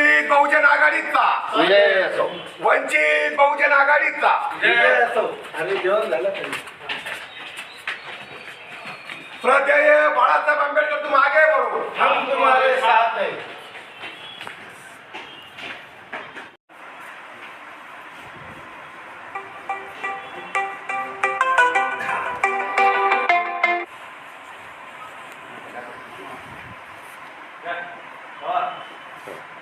वंचित बहुजन आघाडीचा विजय असो. वंचित बहुजन आघाडीचा विजय असो. आणि जेवण झालं प्रत्यय बाळासाहेब आंबेडकर तू मागे बरोबर. हम तुम्हारे साथ है. Yeah.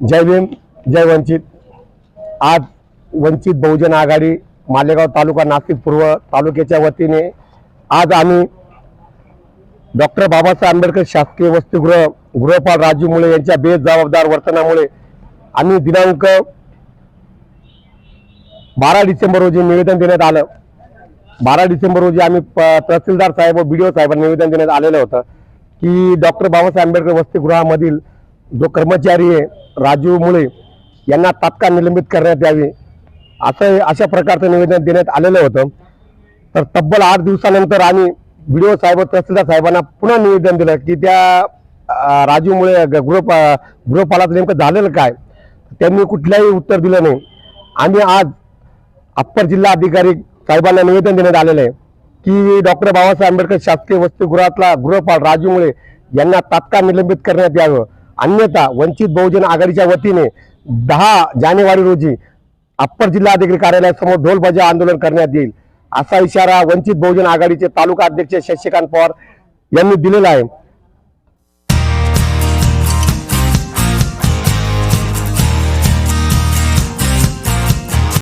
जय भीम जय वंचित. आज वंचित बहुजन आघाडी मालेगाव तालुका नाशिक पूर्व तालुक्याच्या वतीने आज आम्ही डॉक्टर बाबासाहेब आंबेडकर शासकीय वसतिगृह गृहपाल राजू मुळे यांच्या बेजबाबदार वर्तनामुळे आम्ही दिनांक बारा डिसेंबर रोजी निवेदन देण्यात आलं. बारा डिसेंबर रोजी आम्ही तहसीलदार साहेब व बी साहेबांना निवेदन देण्यात आलेलं होतं की डॉक्टर बाबासाहेब आंबेडकर वसतिगृहामधील जो कर्मचारी आहे राजीव मुळे यांना तात्काळ निलंबित करण्यात यावे. असं अशा प्रकारचं निवेदन देण्यात आलेलं होतं. तर तब्बल आठ दिवसानंतर आम्ही व्हिडिओ साहेब तहसीलदार साहेबांना पुन्हा निवेदन दिलं की त्या राजीव मुळे ग- गृहपा गृहपालाचं नेमकं झालेलं काय? त्यांनी कुठल्याही उत्तर दिलं नाही. आम्ही आज अप्पर जिल्हा अधिकारी साहेबांना निवेदन देण्यात आलेलं आहे की डॉक्टर बाबासाहेब आंबेडकर शासकीय वसतिगृहातला गृहपाल राजू मुळे यांना तात्काळ निलंबित करण्यात यावं. अन्यथा वंचित बहुजन आघाडीच्या वतीने दहा जानेवारी रोजी अप्पर जिल्हा अधिकारी कार्यालयासमोर ढोलबजा आंदोलन करण्यात येईल. असा इशारा वंचित बहुजन आघाडीचे तालुका अध्यक्ष शशिकांत पवार यांनी दिलेला आहे.